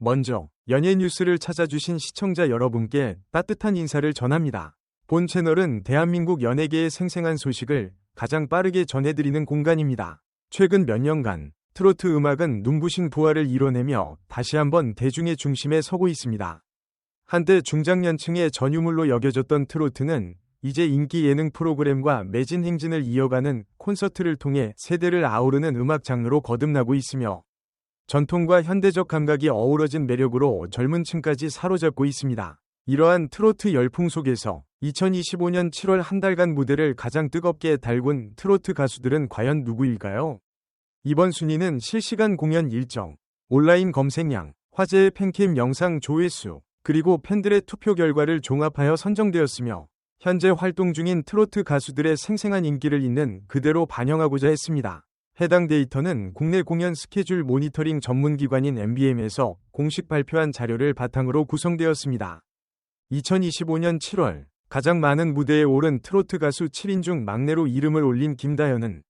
먼저 연예 뉴스를 찾아주신 시청자 여러분께 따뜻한 인사를 전합니다. 본 채널은 대한민국 연예계의 생생한 소식을 가장 빠르게 전해드리는 공간입니다. 최근 몇 년간 트로트 음악은 눈부신 부활을 이뤄내며 다시 한번 대중의 중심에 서고 있습니다. 한때 중장년층의 전유물로 여겨졌던 트로트는 이제 인기 예능 프로그램과 매진 행진을 이어가는 콘서트를 통해 세대를 아우르는 음악 장르로 거듭나고 있으며 전통과 현대적 감각이 어우러진 매력으로 젊은 층까지 사로잡고 있습니다. 이러한 트로트 열풍 속에서 2025년 7월 한 달간 무대를 가장 뜨겁게 달군 트로트 가수들은 과연 누구일까요? 이번 순위는 실시간 공연 일정, 온라인 검색량, 화제의 팬캠 영상 조회수, 그리고 팬들의 투표 결과를 종합하여 선정되었으며 현재 활동 중인 트로트 가수들의 생생한 인기를 있는 그대로 반영하고자 했습니다. 해당 데이터는 국내 공연 스케줄 모니터링 전문기관인 MBM에서 공식 발표한 자료를 바탕으로 구성되었습니다. 2025년 7월 가장 많은 무대에 오른 트로트 가수 7인 중 막내로 이름을 올린 김다현은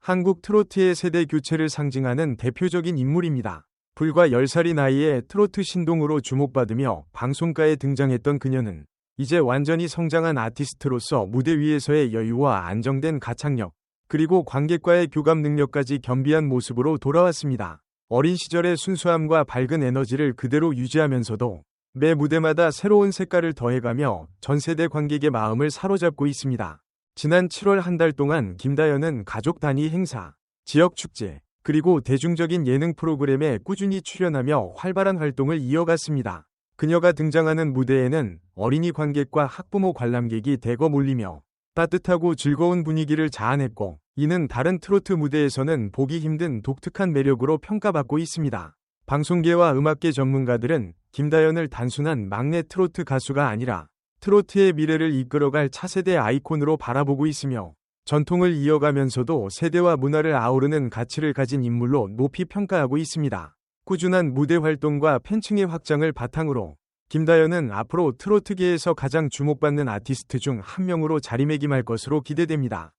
한국 트로트의 세대 교체를 상징하는 대표적인 인물입니다. 불과 10살이 나이에 트로트 신동으로 주목받으며 방송가에 등장했던 그녀는 이제 완전히 성장한 아티스트로서 무대 위에서의 여유와 안정된 가창력, 그리고 관객과의 교감 능력까지 겸비한 모습으로 돌아왔습니다. 어린 시절의 순수함과 밝은 에너지를 그대로 유지하면서도 매 무대마다 새로운 색깔을 더해가며 전 세대 관객의 마음을 사로잡고 있습니다. 지난 7월 한 달 동안 김다연은 가족 단위 행사, 지역 축제, 그리고 대중적인 예능 프로그램에 꾸준히 출연하며 활발한 활동을 이어갔습니다. 그녀가 등장하는 무대에는 어린이 관객과 학부모 관람객이 대거 몰리며 따뜻하고 즐거운 분위기를 자아냈고 이는 다른 트로트 무대에서는 보기 힘든 독특한 매력으로 평가받고 있습니다. 방송계와 음악계 전문가들은 김다연을 단순한 막내 트로트 가수가 아니라 트로트의 미래를 이끌어갈 차세대 아이콘으로 바라보고 있으며 전통을 이어가면서도 세대와 문화를 아우르는 가치를 가진 인물로 높이 평가하고 있습니다. 꾸준한 무대 활동과 팬층의 확장을 바탕으로 김다연은 앞으로 트로트계에서 가장 주목받는 아티스트 중 한 명으로 자리매김할 것으로 기대됩니다.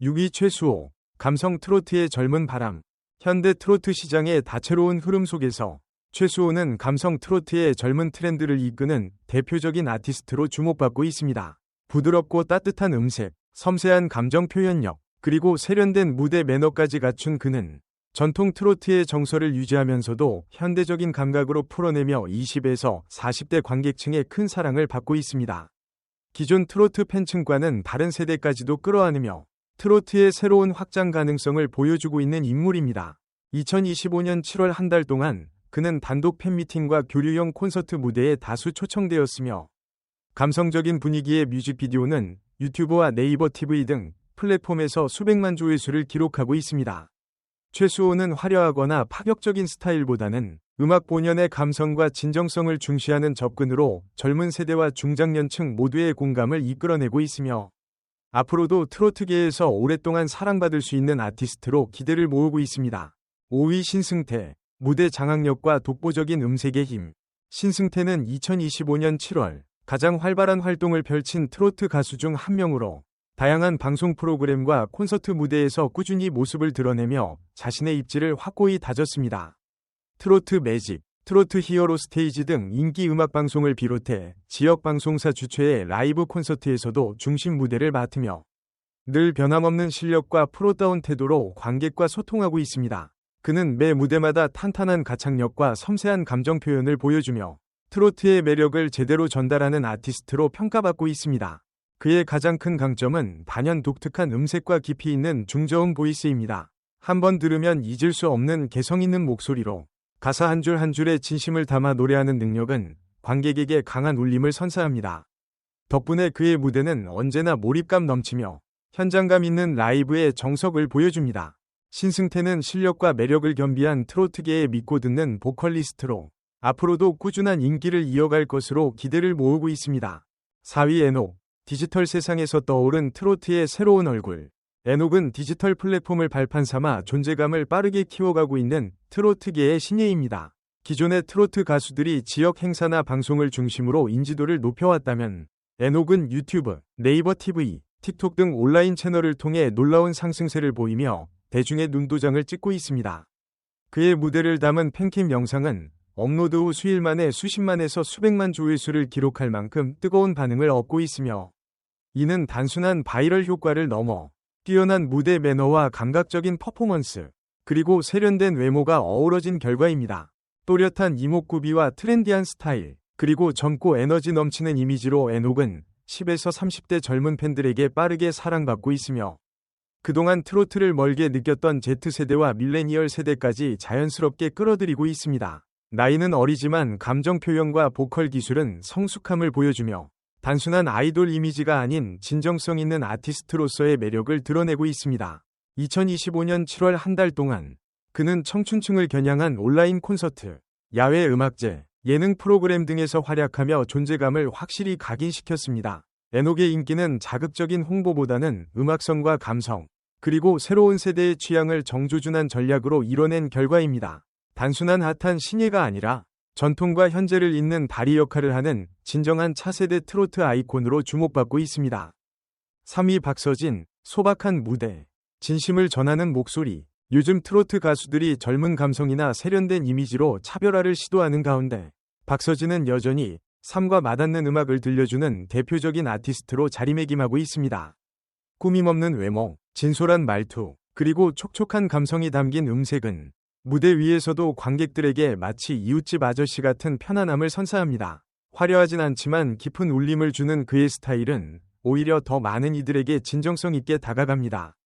6위 최수호, 감성 트로트의 젊은 바람, 현대 트로트 시장의 다채로운 흐름 속에서 최수호는 감성 트로트의 젊은 트렌드를 이끄는 대표적인 아티스트로 주목받고 있습니다. 부드럽고 따뜻한 음색, 섬세한 감정 표현력, 그리고 세련된 무대 매너까지 갖춘 그는 전통 트로트의 정서를 유지하면서도 현대적인 감각으로 풀어내며 20에서 40대 관객층의 큰 사랑을 받고 있습니다. 기존 트로트 팬층과는 다른 세대까지도 끌어안으며 트로트의 새로운 확장 가능성을 보여주고 있는 인물입니다. 2025년 7월 한 달 동안 그는 단독 팬미팅과 교류형 콘서트 무대에 다수 초청되었으며 감성적인 분위기의 뮤직비디오는 유튜브와 네이버 TV 등 플랫폼에서 수백만 조회수를 기록하고 있습니다. 최수호는 화려하거나 파격적인 스타일보다는 음악 본연의 감성과 진정성을 중시하는 접근으로 젊은 세대와 중장년층 모두의 공감을 이끌어내고 있으며 앞으로도 트로트계에서 오랫동안 사랑받을 수 있는 아티스트로 기대를 모으고 있습니다. 5위 신승태, 무대 장악력과 독보적인 음색의 힘. 신승태는 2025년 7월 가장 활발한 활동을 펼친 트로트 가수 중 한 명으로 다양한 방송 프로그램과 콘서트 무대에서 꾸준히 모습을 드러내며 자신의 입지를 확고히 다졌습니다. 트로트 매직, 트로트 히어로 스테이지 등 인기 음악 방송을 비롯해 지역 방송사 주최의 라이브 콘서트에서도 중심 무대를 맡으며 늘 변함없는 실력과 프로다운 태도로 관객과 소통하고 있습니다. 그는 매 무대마다 탄탄한 가창력과 섬세한 감정 표현을 보여주며 트로트의 매력을 제대로 전달하는 아티스트로 평가받고 있습니다. 그의 가장 큰 강점은 단연 독특한 음색과 깊이 있는 중저음 보이스입니다. 한번 들으면 잊을 수 없는 개성 있는 목소리로 가사 한 줄 한 줄에 진심을 담아 노래하는 능력은 관객에게 강한 울림을 선사합니다. 덕분에 그의 무대는 언제나 몰입감 넘치며 현장감 있는 라이브의 정석을 보여줍니다. 신승태는 실력과 매력을 겸비한 트로트계에 믿고 듣는 보컬리스트로 앞으로도 꾸준한 인기를 이어갈 것으로 기대를 모으고 있습니다. 4위 에녹 디지털 세상에서 떠오른 트로트의 새로운 얼굴. 에녹은 디지털 플랫폼을 발판 삼아 존재감을 빠르게 키워가고 있는 트로트계의 신예입니다. 기존의 트로트 가수들이 지역 행사나 방송을 중심으로 인지도를 높여왔다면 에녹은 유튜브, 네이버 TV, 틱톡 등 온라인 채널을 통해 놀라운 상승세를 보이며 대중의 눈도장을 찍고 있습니다. 그의 무대를 담은 팬캠 영상은 업로드 후 수일 만에 수십만에서 수백만 조회수를 기록할 만큼 뜨거운 반응을 얻고 있으며 이는 단순한 바이럴 효과를 넘어 뛰어난 무대 매너와 감각적인 퍼포먼스, 그리고 세련된 외모가 어우러진 결과입니다. 또렷한 이목구비와 트렌디한 스타일, 그리고 젊고 에너지 넘치는 이미지로 에녹은 10에서 30대 젊은 팬들에게 빠르게 사랑받고 있으며 그동안 트로트를 멀게 느꼈던 Z세대와 밀레니얼 세대까지 자연스럽게 끌어들이고 있습니다. 나이는 어리지만 감정 표현과 보컬 기술은 성숙함을 보여주며 단순한 아이돌 이미지가 아닌 진정성 있는 아티스트로서의 매력을 드러내고 있습니다. 2025년 7월 한 달 동안 그는 청춘층을 겨냥한 온라인 콘서트, 야외 음악제, 예능 프로그램 등에서 활약하며 존재감을 확실히 각인시켰습니다. 에녹의 인기는 자극적인 홍보보다는 음악성과 감성, 그리고 새로운 세대의 취향을 정조준한 전략으로 이뤄낸 결과입니다. 단순한 핫한 신예가 아니라 전통과 현재를 잇는 다리 역할을 하는 진정한 차세대 트로트 아이콘으로 주목받고 있습니다. 3위 박서진, 소박한 무대, 진심을 전하는 목소리. 요즘 트로트 가수들이 젊은 감성이나 세련된 이미지로 차별화를 시도하는 가운데 박서진은 여전히 삶과 맞닿는 음악을 들려주는 대표적인 아티스트로 자리매김하고 있습니다. 꾸밈없는 외모, 진솔한 말투, 그리고 촉촉한 감성이 담긴 음색은 무대 위에서도 관객들에게 마치 이웃집 아저씨 같은 편안함을 선사합니다. 화려하진 않지만 깊은 울림을 주는 그의 스타일은 오히려 더 많은 이들에게 진정성 있게 다가갑니다.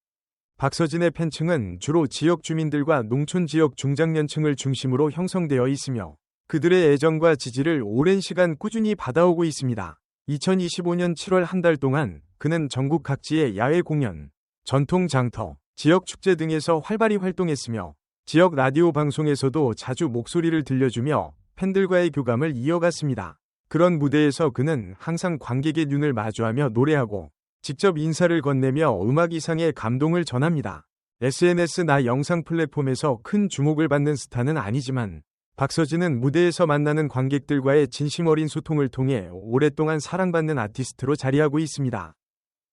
박서진의 팬층은 주로 지역 주민들과 농촌 지역 중장년층을 중심으로 형성되어 있으며 그들의 애정과 지지를 오랜 시간 꾸준히 받아오고 있습니다. 2025년 7월 한 달 동안 그는 전국 각지의 야외 공연, 전통 장터, 지역 축제 등에서 활발히 활동했으며 지역 라디오 방송에서도 자주 목소리를 들려주며 팬들과의 교감을 이어갔습니다. 그런 무대에서 그는 항상 관객의 눈을 마주하며 노래하고 직접 인사를 건네며 음악 이상의 감동을 전합니다. SNS나 영상 플랫폼에서 큰 주목을 받는 스타는 아니지만 박서진은 무대에서 만나는 관객들과의 진심 어린 소통을 통해 오랫동안 사랑받는 아티스트로 자리하고 있습니다.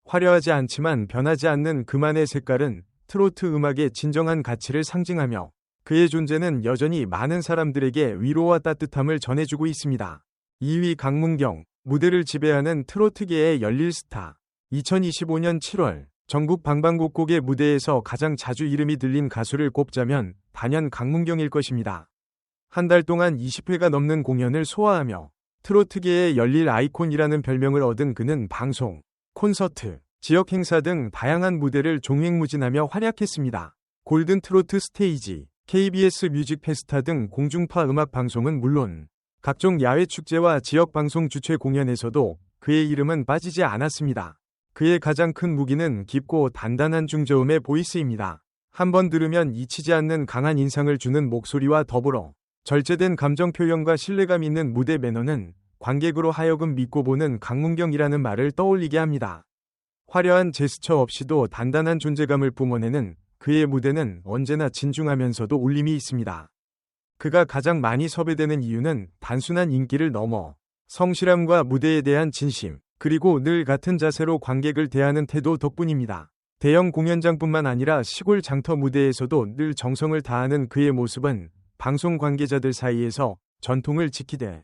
화려하지 않지만 변하지 않는 그만의 색깔은 트로트 음악의 진정한 가치를 상징하며 그의 존재는 여전히 많은 사람들에게 위로와 따뜻함을 전해주고 있습니다. 2위 강문경, 무대를 지배하는 트로트계의 열릴 스타. 2025년 7월 전국 방방곡곡의 무대에서 가장 자주 이름이 들린 가수를 꼽자면 단연 강문경일 것입니다. 한 달 동안 20회가 넘는 공연을 소화하며 트로트계의 열릴 아이콘이라는 별명을 얻은 그는 방송, 콘서트, 지역 행사 등 다양한 무대를 종횡무진하며 활약했습니다. 골든 트로트 스테이지, KBS 뮤직 페스타 등 공중파 음악 방송은 물론 각종 야외 축제와 지역 방송 주최 공연에서도 그의 이름은 빠지지 않았습니다. 그의 가장 큰 무기는 깊고 단단한 중저음의 보이스입니다. 한 번 들으면 잊히지 않는 강한 인상을 주는 목소리와 더불어 절제된 감정 표현과 신뢰감 있는 무대 매너는 관객으로 하여금 믿고 보는 강문경이라는 말을 떠올리게 합니다. 화려한 제스처 없이도 단단한 존재감을 뿜어내는 그의 무대는 언제나 진중하면서도 울림이 있습니다. 그가 가장 많이 섭외되는 이유는 단순한 인기를 넘어 성실함과 무대에 대한 진심, 그리고 늘 같은 자세로 관객을 대하는 태도 덕분입니다. 대형 공연장뿐만 아니라 시골 장터 무대에서도 늘 정성을 다하는 그의 모습은 방송 관계자들 사이에서 전통을 지키되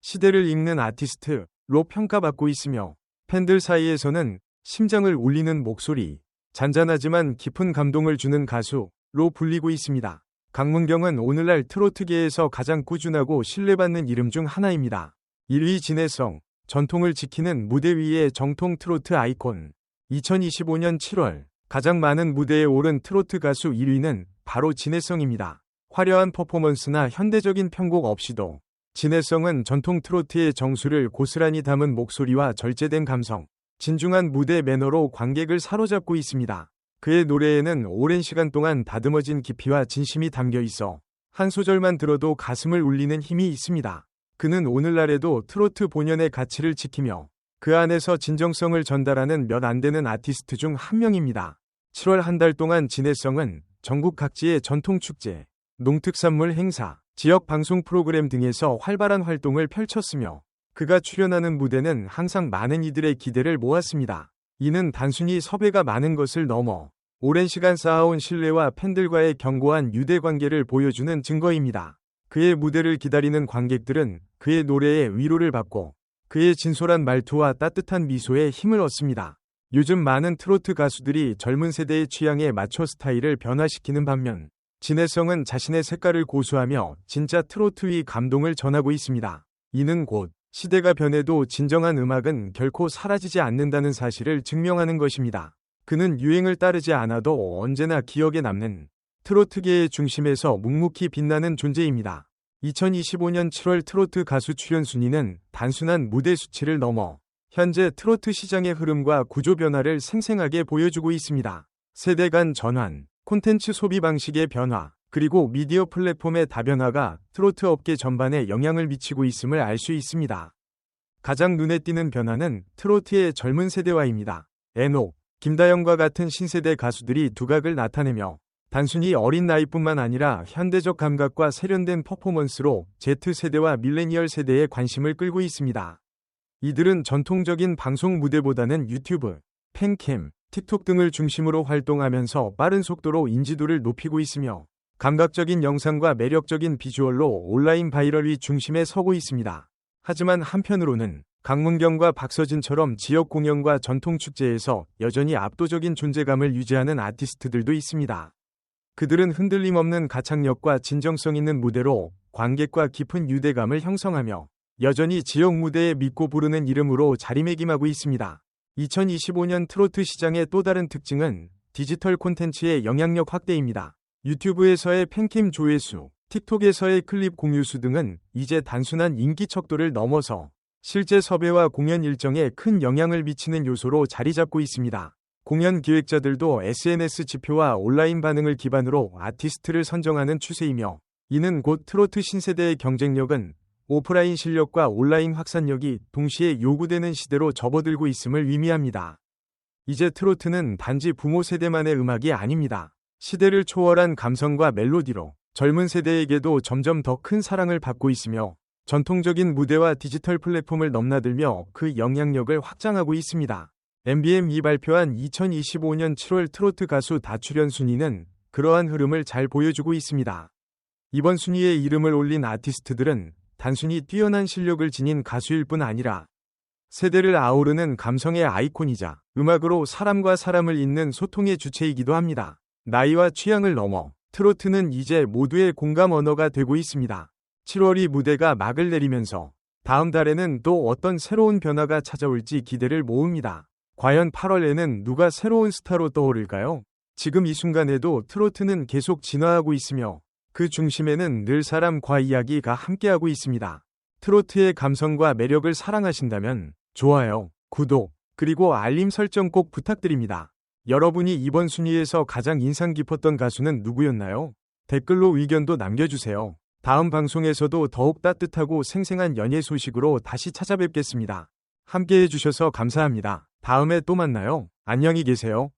시대를 읽는 아티스트로 평가받고 있으며 팬들 사이에서는 심장을 울리는 목소리, 잔잔하지만 깊은 감동을 주는 가수로 불리고 있습니다. 강문경은 오늘날 트로트계에서 가장 꾸준하고 신뢰받는 이름 중 하나입니다. 1위 진해성, 전통을 지키는 무대 위의 정통 트로트 아이콘. 2025년 7월 가장 많은 무대에 오른 트로트 가수 1위는 바로 진해성입니다. 화려한 퍼포먼스나 현대적인 편곡 없이도 진해성은 전통 트로트의 정수를 고스란히 담은 목소리와 절제된 감성, 진중한 무대 매너로 관객을 사로잡고 있습니다. 그의 노래에는 오랜 시간 동안 다듬어진 깊이와 진심이 담겨 있어 한 소절만 들어도 가슴을 울리는 힘이 있습니다. 그는 오늘날에도 트로트 본연의 가치를 지키며 그 안에서 진정성을 전달하는 몇 안 되는 아티스트 중 한 명입니다. 7월 한 달 동안 진해성은 전국 각지의 전통축제, 농특산물 행사, 지역 방송 프로그램 등에서 활발한 활동을 펼쳤으며 그가 출연하는 무대는 항상 많은 이들의 기대를 모았습니다. 이는 단순히 섭외가 많은 것을 넘어 오랜 시간 쌓아온 신뢰와 팬들과의 견고한 유대 관계를 보여주는 증거입니다. 그의 무대를 기다리는 관객들은 그의 노래에 위로를 받고 그의 진솔한 말투와 따뜻한 미소에 힘을 얻습니다. 요즘 많은 트로트 가수들이 젊은 세대의 취향에 맞춰 스타일을 변화시키는 반면 진해성은 자신의 색깔을 고수하며 진짜 트로트 위 감동을 전하고 있습니다. 이는 곧 시대가 변해도 진정한 음악은 결코 사라지지 않는다는 사실을 증명하는 것입니다. 그는 유행을 따르지 않아도 언제나 기억에 남는 트로트계의 중심에서 묵묵히 빛나는 존재입니다. 2025년 7월 트로트 가수 출연 순위는 단순한 무대 수치를 넘어 현재 트로트 시장의 흐름과 구조 변화를 생생하게 보여주고 있습니다. 세대 간 전환, 콘텐츠 소비 방식의 변화, 그리고 미디어 플랫폼의 다변화가 트로트 업계 전반에 영향을 미치고 있음을 알 수 있습니다. 가장 눈에 띄는 변화는 트로트의 젊은 세대화입니다. 에노, 김다영과 같은 신세대 가수들이 두각을 나타내며 단순히 어린 나이뿐만 아니라 현대적 감각과 세련된 퍼포먼스로 Z세대와 밀레니얼 세대의 관심을 끌고 있습니다. 이들은 전통적인 방송 무대보다는 유튜브, 팬캠, 틱톡 등을 중심으로 활동하면서 빠른 속도로 인지도를 높이고 있으며 감각적인 영상과 매력적인 비주얼로 온라인 바이럴이 중심에 서고 있습니다. 하지만 한편으로는 강문경과 박서진처럼 지역 공연과 전통 축제에서 여전히 압도적인 존재감을 유지하는 아티스트들도 있습니다. 그들은 흔들림 없는 가창력과 진정성 있는 무대로 관객과 깊은 유대감을 형성하며 여전히 지역 무대에 믿고 부르는 이름으로 자리매김하고 있습니다. 2025년 트로트 시장의 또 다른 특징은 디지털 콘텐츠의 영향력 확대입니다. 유튜브에서의 팬캠 조회수, 틱톡에서의 클립 공유수 등은 이제 단순한 인기 척도를 넘어서 실제 섭외와 공연 일정에 큰 영향을 미치는 요소로 자리 잡고 있습니다. 공연 기획자들도 SNS 지표와 온라인 반응을 기반으로 아티스트를 선정하는 추세이며 이는 곧 트로트 신세대의 경쟁력은 오프라인 실력과 온라인 확산력이 동시에 요구되는 시대로 접어들고 있음을 의미합니다. 이제 트로트는 단지 부모 세대만의 음악이 아닙니다. 시대를 초월한 감성과 멜로디로 젊은 세대에게도 점점 더 큰 사랑을 받고 있으며 전통적인 무대와 디지털 플랫폼을 넘나들며 그 영향력을 확장하고 있습니다. MBM이 발표한 2025년 7월 트로트 가수 다출연 순위는 그러한 흐름을 잘 보여주고 있습니다. 이번 순위에 이름을 올린 아티스트들은 단순히 뛰어난 실력을 지닌 가수일 뿐 아니라 세대를 아우르는 감성의 아이콘이자 음악으로 사람과 사람을 잇는 소통의 주체이기도 합니다. 나이와 취향을 넘어 트로트는 이제 모두의 공감 언어가 되고 있습니다. 7월이 무대가 막을 내리면서 다음 달에는 또 어떤 새로운 변화가 찾아올지 기대를 모읍니다. 과연 8월에는 누가 새로운 스타로 떠오를까요? 지금 이 순간에도 트로트는 계속 진화하고 있으며 그 중심에는 늘 사람과 이야기가 함께하고 있습니다. 트로트의 감성과 매력을 사랑하신다면 좋아요, 구독, 그리고 알림 설정 꼭 부탁드립니다. 여러분이 이번 순위에서 가장 인상 깊었던 가수는 누구였나요? 댓글로 의견도 남겨주세요. 다음 방송에서도 더욱 따뜻하고 생생한 연예 소식으로 다시 찾아뵙겠습니다. 함께 해 주셔서 감사합니다. 다음에 또 만나요. 안녕히 계세요.